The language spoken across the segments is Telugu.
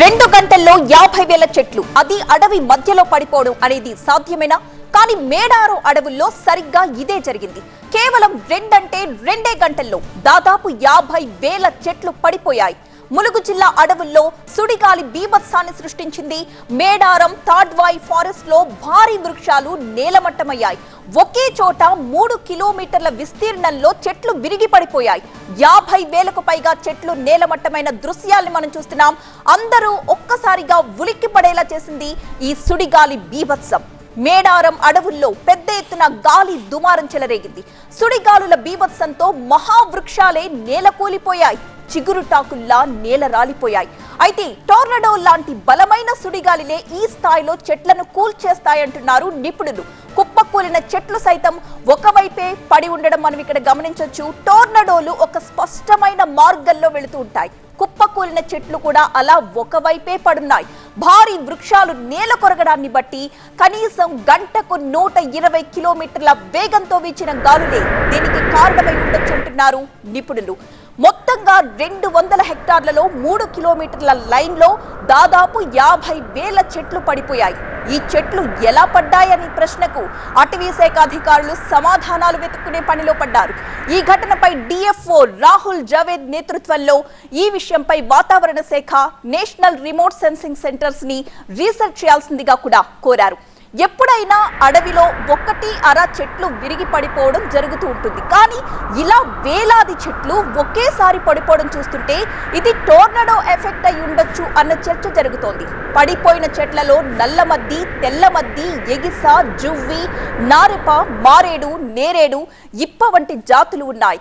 రెండు గంటల్లో యాభై వేల చెట్లు. అది అడవి మధ్యలో పడిపోవడం అనేది సాధ్యమేనా? కానీ మేడారు అడవుల్లో సరిగ్గా ఇదే జరిగింది. కేవలం రెండంటే రెండే గంటల్లో దాదాపు యాభై వేల చెట్లు పడిపోయాయి. ములుగు జిల్లా అడవుల్లో సుడిగాలి బీభత్సాన్ని సృష్టించింది మేడారం తాడ్వాయి ఫారెస్ట్లో భారీ వృక్షాలు నేలమట్టమయ్యాయి. ఒకే చోట మూడు కిలోమీటర్ల విస్తీర్ణంలో చెట్లు విరిగి పడిపోయాయి యాభై వేలకు పైగా చెట్లు నేలమట్టమైన దృశ్యాల్ని మనం చూస్తున్నాం. అందరూ ఒక్కసారిగా ఉలిక్కి పడేలా చేసింది ఈ సుడిగాలి బీభత్సం. మేడారం అడవుల్లో పెద్ద ఎత్తున గాలి దుమారం చెలరేగింది. సుడిగాలుల బీభత్సంతో మహావృక్షాలే నేలకూలిపోయాయి. చిగురుటాకుల్లా నేల రాలిపోయాయి. అయితే టోర్నడో లాంటి బలమైన సుడిగాలిలే ఈ స్థాయిలో చెట్లను కూల్చేస్తాయంటున్నారు నిపుణులు. కుప్పకూలిన చెట్లు సైతం ఒకవైపే పడి ఉండడం మనం ఇక్కడ గమనించవచ్చు టోర్నడోలు ఒక స్పష్టమైన మార్గంలో వెళుతూ ఉంటాయి. కుప్పకూలిన చెట్లు కూడా అలా ఒకవైపే పడున్నాయి. భారీ వృక్షాలు నేల కొరగడాన్ని బట్టి కనీసం గంటకు నూట ఇరవై కిలోమీటర్ల వేగంతో వీచిన గాలులే దీనికి కారణమై ఉండొచ్చంటున్నారు నిపుణులు. మొత్తంగా రెండు వందల హెక్టార్లలో మూడు కిలోమీటర్ల లైన్లో దాదాపు యాభై వేల చెట్లు పడిపోయాయి. ఈ చెట్లు ఎలా పడ్డాయనే ప్రశ్నకు అటవీ శాఖ అధికారులు సమాధానాలు వెతుక్కునే పనిలో పడ్డారు. ఈ ఘటనపై డిఎఫ్ఓ రాహుల్ జవేద్ నేతృత్వంలో ఈ విషయంపై వాతావరణ శాఖ నేషనల్ రిమోట్ సెన్సింగ్ సెంటర్స్ని రీసెర్చ్ చేయాల్సిందిగా కూడా కోరారు. ఎప్పుడైనా అడవిలో ఒక్కటి అర చెట్లు విరిగి పడిపోవడం జరుగుతూ ఉంటుంది. కానీ ఇలా వేలాది చెట్లు ఒకేసారి పడిపోవడం చూస్తుంటే ఇది టోర్నడో ఎఫెక్ట్ అయి ఉండొచ్చు అన్న చర్చ జరుగుతోంది. పడిపోయిన చెట్లలో నల్లమద్ది తెల్లమద్ది ఎగిస జువ్వి నారెప మారేడు నేరేడు ఇప్ప వంటి జాతులు ఉన్నాయి.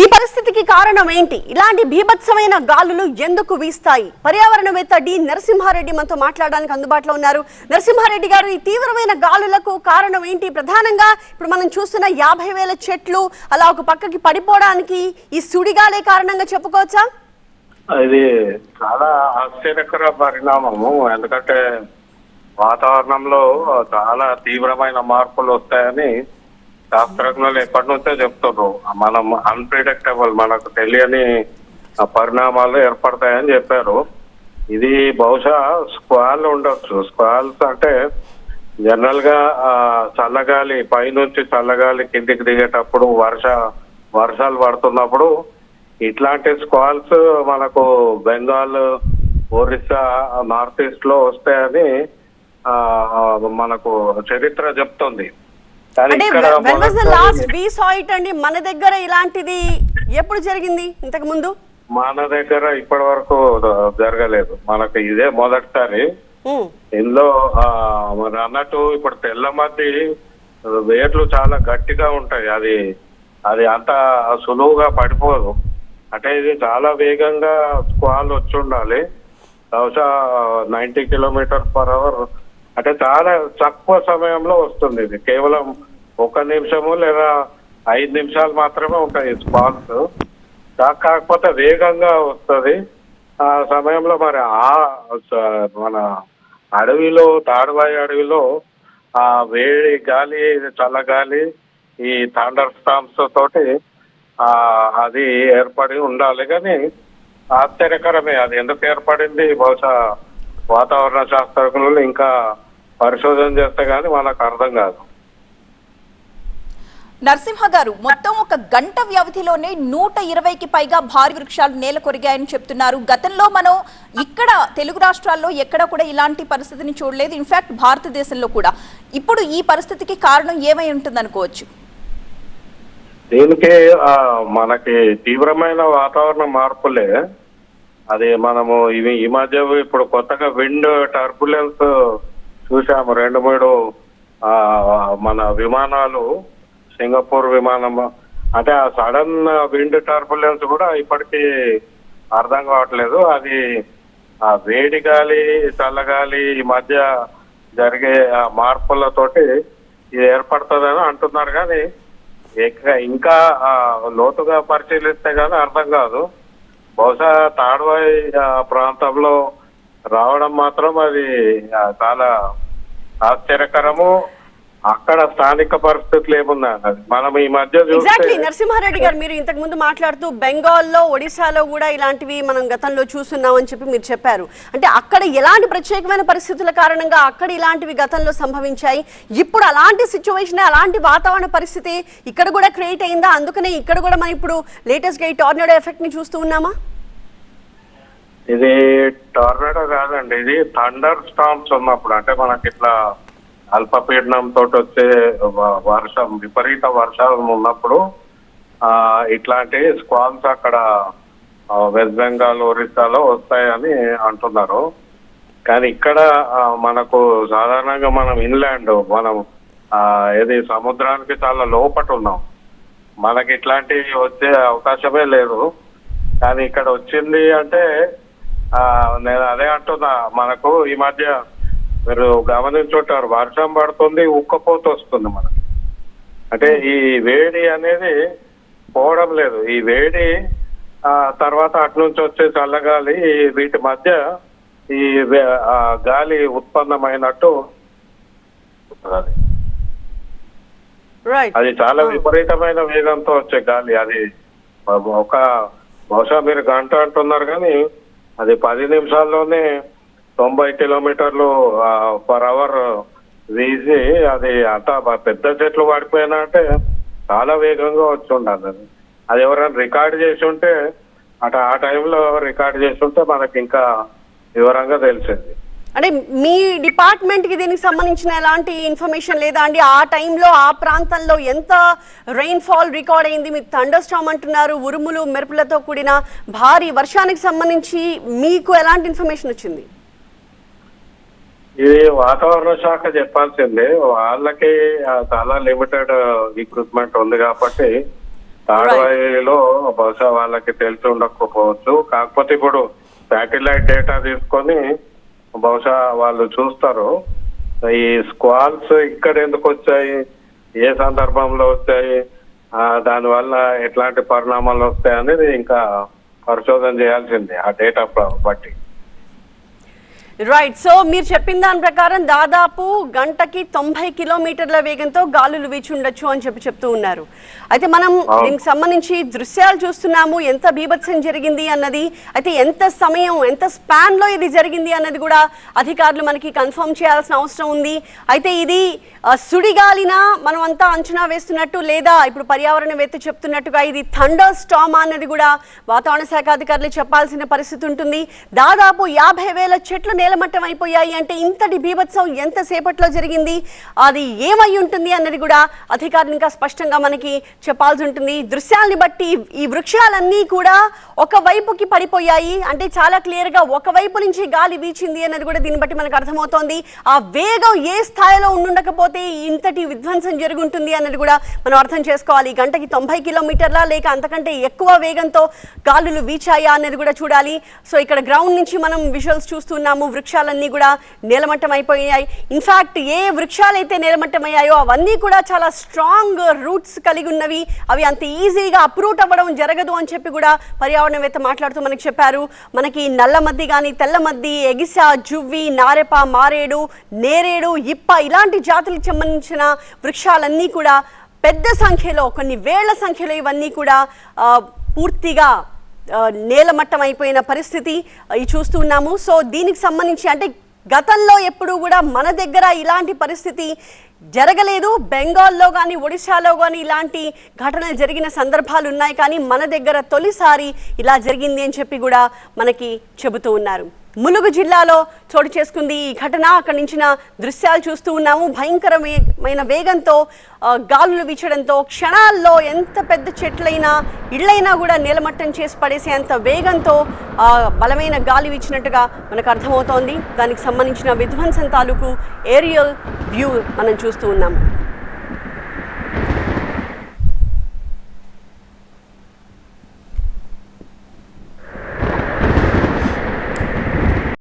ఈ పరిస్థితికి కారణం ఏంటి? ఇలాంటి భీభత్సమైన గాలులు ఎందుకు వీస్తాయి? పర్యావరణవేత్త డి నరసింహారెడ్డి మనతో మాట్లాడడానికి అందుబాటులో ఉన్నారు. నరసింహారెడ్డి గారు ఈ తీవ్రమైన గాలులకు కారణం ఏంటి? ప్రధానంగా ఇప్పుడు మనం చూస్తున్న యాభై వేల చెట్లు అలా ఒక పక్కకి పడిపోవడానికి ఈ సుడిగాలే కారణంగా చెప్పుకోవచ్చా? ఇది చాలా ఆశ్చర్యకర పరిణామము. ఎందుకంటే వాతావరణంలో చాలా తీవ్రమైన మార్పులు వస్తాయని శాస్త్రజ్ఞులు ఎప్పటి నుంచో చెప్తున్నారు మనం అన్ప్రిడిక్టబుల్ మనకు తెలియని పరిణామాలు ఏర్పడతాయని చెప్పారు. ఇది బహుశా స్క్వాల్ ఉండొచ్చు. స్క్వాల్స్ అంటే జనరల్గా చల్లగాలి పైనుంచి చల్లగాలి కిందికి దిగేటప్పుడు వర్ష వర్షాలు పడుతున్నప్పుడు ఇట్లాంటి స్క్వాల్స్ మనకు బెంగాల్ ఒరిస్సా నార్త్ ఈస్ట్లో వస్తాయని మనకు చరిత్ర చెప్తుంది. అండి? మన దగ్గర ఇలాంటిది ఎప్పుడు జరిగింది ఇంతకు ముందు? మన దగ్గర ఇప్పటి వరకు జరగలేదు. మనకు ఇదే మొదటిసారి. ఇందులో మరి అన్నట్టు ఇప్పుడు తెల్ల మధ్య వేర్లు చాలా గట్టిగా ఉంటాయి. అది అది అంత సులువుగా పడిపోదు. అంటే ఇది చాలా వేగంగా స్క్వాల్ వచ్చి ఉండాలి. బహుశా నైన్టీ కిలోమీటర్స్ పర్ అవర్. అంటే చాలా తక్కువ సమయంలో వస్తుంది ఇది. కేవలం ఒక నిమిషము లేదా ఐదు నిమిషాలు మాత్రమే ఉంటాయి స్పాన్స్ కాకపోతే వేగంగా వస్తుంది. ఆ సమయంలో మరి ఆ మన అడవిలో తాడువాయి అడవిలో ఆ వేడి గాలి చల్లగాలి ఈ థండర్ స్టామ్స్ తోటి ఆ అది ఏర్పడి ఉండాలి కానీ ఆశ్చర్యకరమే అది ఎందుకు ఏర్పడింది? బహుశా వాతావరణ శాస్త్రజ్ఞులు ఇంకా పరిశోధన చేస్తే కానీ మనకు అర్థం కాదు. నరసింహ గారు మొత్తం ఒక గంట వ్యవధిలోనే నూట ఇరవైకి పైగా భారీ వృక్షాలు నేల కొరిగాయని చెప్తున్నారు. గతంలో మనం ఇక్కడ తెలుగు రాష్ట్రాల్లో ఎక్కడ కూడా ఇలాంటి పరిస్థితిని చూడలేదు. ఇన్ఫాక్ట్ భారతదేశంలో కూడా. ఇప్పుడు ఈ పరిస్థితికి కారణం ఏమై ఉంటుంది అనుకోవచ్చు దీనికి మనకి తీవ్రమైన వాతావరణ మార్పులే. అది మనము ఇవి ఈ మధ్య ఇప్పుడు కొత్తగా విండ్ టర్బులెన్స్ చూసాము రెండు మూడు మన విమానాలు సింగపూర్ విమానం అంటే ఆ సడన్ విండ్ టర్బులెన్స్ కూడా ఇప్పటికీ అర్థం కావట్లేదు. అది ఆ వేడి గాలి చల్లగాలి ఈ మధ్య జరిగే ఆ మార్పులతోటి ఇది ఏర్పడుతుందని అంటున్నారు కానీ ఇంకా ఇంకా ఆ, లోతుగా పరిశీలిస్తే కానీ అర్థం కాదు. బహుశా తాడ్వాయి ప్రాంతంలో రావడం మాత్రం అది చాలా ఆశ్చర్యకరము. అక్కడ స్థానిక పరిస్థితులు అన్నది మనం ఈ మధ్య ఎగ్జాక్ట్లీ నరసింహారెడ్డి గారు మీరు ఇంతకు ముందు మాట్లాడుతూ బెంగాల్లో ఒడిశాలో కూడా ఇలాంటివి మనం గతంలో చూస్తున్నాం అని చెప్పి మీరు చెప్పారు. అంటే అక్కడ ఎలాంటి ప్రత్యేకమైన పరిస్థితుల కారణంగా అక్కడ ఇలాంటివి గతంలో సంభవించాయి? ఇప్పుడు అలాంటి సిచ్యువేషన్ అలాంటి వాతావరణ పరిస్థితి ఇక్కడ కూడా క్రియేట్ అయిందా? అందుకనే ఇక్కడ కూడా మనం ఇప్పుడు లేటెస్ట్గా ఈ టార్నడో ఎఫెక్ట్ని చూస్తూ ఉన్నామా? ఇది టోర్నాడో కాదండి. ఇది థండర్ స్టామ్స్ ఉన్నప్పుడు. అంటే మనకి ఇట్లా అల్పపీడనం తోటి వచ్చే వ- వర్షం విపరీత వర్షాలు ఉన్నప్పుడు ఆ ఇట్లాంటి స్క్వాల్స్ అక్కడ వెస్ట్ బెంగాల్ ఒరిస్సాలో వస్తాయని అంటున్నారు. కానీ ఇక్కడ మనకు సాధారణంగా మనం ఇన్లాండ్ మనం ఆ, ఏది సముద్రానికి చాలా లోపట ఉన్నాం. మనకి ఇట్లాంటివి వచ్చే అవకాశమే లేదు. కానీ ఇక్కడ వచ్చింది అంటే ఆ, నేను అదే అంటున్నా మనకు ఈ మధ్య మీరు గమనించుంటారు వర్షం పడుతుంది ఉక్కపోత వస్తుంది మనకి. అంటే ఈ వేడి అనేది పోవడం లేదు. ఈ వేడి ఆ తర్వాత అటు నుంచి వచ్చే చల్లగాలి వీటి మధ్య ఈ గాలి ఉత్పన్నమైనట్టు అది చాలా విపరీతమైన వేగంతో వచ్చే గాలి అది. ఒక బహుశా మీరు గంట అంటున్నారు కానీ అది పది నిమిషాల్లోనే తొంభై కిలోమీటర్లు పర్ అవర్ వేసి అది అంత పెద్ద చెట్లు పడిపోయినా అంటే చాలా వేగంగా వచ్చి ఉండాలి అది అది ఎవరైనా రికార్డ్ చేసి ఉంటే అట ఆ టైంలో రికార్డ్ చేసి ఉంటే మనకి ఇంకా వివరంగా తెలిసింది. అంటే మీ డిపార్ట్మెంట్కి దీనికి సంబంధించిన ఎలాంటి ఇన్ఫర్మేషన్ లేదా అండి? ఆ టైంలో ఆ ప్రాంతంలో ఎంత రెయిన్ ఫాల్ రికార్డ్ అయింది? మీరు థండర్ అంటున్నారు ఉరుములు మెరుపులతో కూడిన భారీ వర్షానికి సంబంధించి మీకు ఎలాంటి ఇన్ఫర్మేషన్ వచ్చింది? ఇది వాతావరణ శాఖ చెప్పాల్సిందే. వాళ్ళకి చాలా లిమిటెడ్ ఎక్విప్మెంట్ ఉంది కాబట్టి తాడవాయిలో బహుశా వాళ్ళకి తెలిసి ఉండకపోవచ్చు. కాకపోతే ఇప్పుడు శాటిలైట్ డేటా తీసుకొని బహుశా వాళ్ళు చూస్తారు. ఈ స్క్వాల్స్ ఇక్కడ ఎందుకు వచ్చాయి? ఏ సందర్భంలో వచ్చాయి? దానివల్ల ఎట్లాంటి పరిణామాలు వస్తాయి అనేది ఇంకా పరిశోధన చేయాల్సిందే ఆ డేటా బట్టి. రైట్ సో మీరు చెప్పిన దాని ప్రకారం దాదాపు గంటకి తొంభై కిలోమీటర్ల వేగంతో గాలులు వీచి ఉండొచ్చు అని చెప్పి చెప్తూ ఉన్నారు. అయితే మనం. దీనికి సంబంధించి దృశ్యాలు చూస్తున్నాము ఎంత బీభత్సం జరిగింది అన్నది అయితే ఎంత సమయం ఎంత స్పాన్లో ఇది జరిగింది అన్నది కూడా అధికారులు మనకి కన్ఫర్మ్ చేయాల్సిన అవసరం ఉంది. అయితే ఇది సుడిగాలిన మనం అంతా అంచనా వేస్తున్నట్టు లేదా ఇప్పుడు పర్యావరణవేత్త చెప్తున్నట్టుగా ఇది థండర్ స్టామ్ అన్నది కూడా వాతావరణ శాఖ అధికారులు చెప్పాల్సిన పరిస్థితి ఉంటుంది. దాదాపు యాభై వేల చెట్లు నేలమట్టం అయిపోయాయి అంటే ఇంతటి బీభత్సం ఎంత సేపట్లో జరిగింది? అది ఏమై ఉంటుంది అన్నది కూడా అధికారికంగా స్పష్టంగా మనకి చెప్పాల్సి ఉంటుంది. దృశ్యాల్ని బట్టి ఈ వృక్షాలన్నీ కూడా ఒక వైపుకి పడిపోయాయి. అంటే చాలా క్లియర్గా ఒక వైపు నుంచి గాలి వీచింది అన్నది కూడా దీన్ని బట్టి మనకు అర్థమవుతోంది. ఆ వేగం ఏ స్థాయిలో ఉండుండకపోతే ఇంతటి విధ్వంసం జరుగుంటుంది అన్నది కూడా మనం అర్థం చేసుకోవాలి. గంటకి తొంభై కిలోమీటర్ల లేక అంతకంటే ఎక్కువ వేగంతో గాలులు వీచాయా అన్నది కూడా చూడాలి. సో ఇక్కడ గ్రౌండ్ నుంచి మనం విజువల్స్ చూస్తున్నాము. వృక్షాలన్నీ కూడా నేలమట్టం అయిపోయాయి ఇన్ఫాక్ట్ ఏ వృక్షాలైతే నేలమట్టం అయ్యాయో అవన్నీ కూడా చాలా స్ట్రాంగ్ రూట్స్ కలిగి ఉన్నవి. అవి అంత ఈజీగా అప్రూట్ అవ్వడం జరగదు అని చెప్పి కూడా పర్యావరణవేత్త మాట్లాడుతూ మనకి చెప్పారు. మనకి నల్ల మద్ది కానీ తెల్ల మద్ది ఎగిస జువ్వి నారెప మారేడు నేరేడు ఇప్ప ఇలాంటి జాతులకు సంబంధించిన వృక్షాలన్నీ కూడా పెద్ద సంఖ్యలో కొన్ని వేల సంఖ్యలో ఇవన్నీ కూడా పూర్తిగా నేలమట్టం అయిపోయిన పరిస్థితి చూస్తున్నాము సో దీనికి సంబంధించి అంటే గతంలో ఎప్పుడూ కూడా మన దగ్గర ఇలాంటి పరిస్థితి జరగలేదు. బెంగాల్లో కానీ ఒడిశాలో కానీ ఇలాంటి ఘటనలు జరిగిన సందర్భాలు ఉన్నాయి. కానీ మన దగ్గర తొలిసారి ఇలా జరిగింది అని చెప్పి కూడా మనకి చెబుతూ ఉన్నారు. ములుగు జిల్లాలో చోటు చేసుకుంది. ఈ ఘటన అక్కడి నుంచిన దృశ్యాలు చూస్తూ ఉన్నాము. భయంకరమైన వేగంతో గాలులు వీచడంతో క్షణాల్లో ఎంత పెద్ద చెట్లైనా ఇళ్ళైనా కూడా నీలమట్టం చేసి పడేసేంత వేగంతో బలమైన గాలి వీచినట్టుగా మనకు అర్థమవుతోంది. దానికి సంబంధించిన విధ్వంసం తాలూకు ఏరియల్ వ్యూ మనం చూస్తూ ఉన్నాము.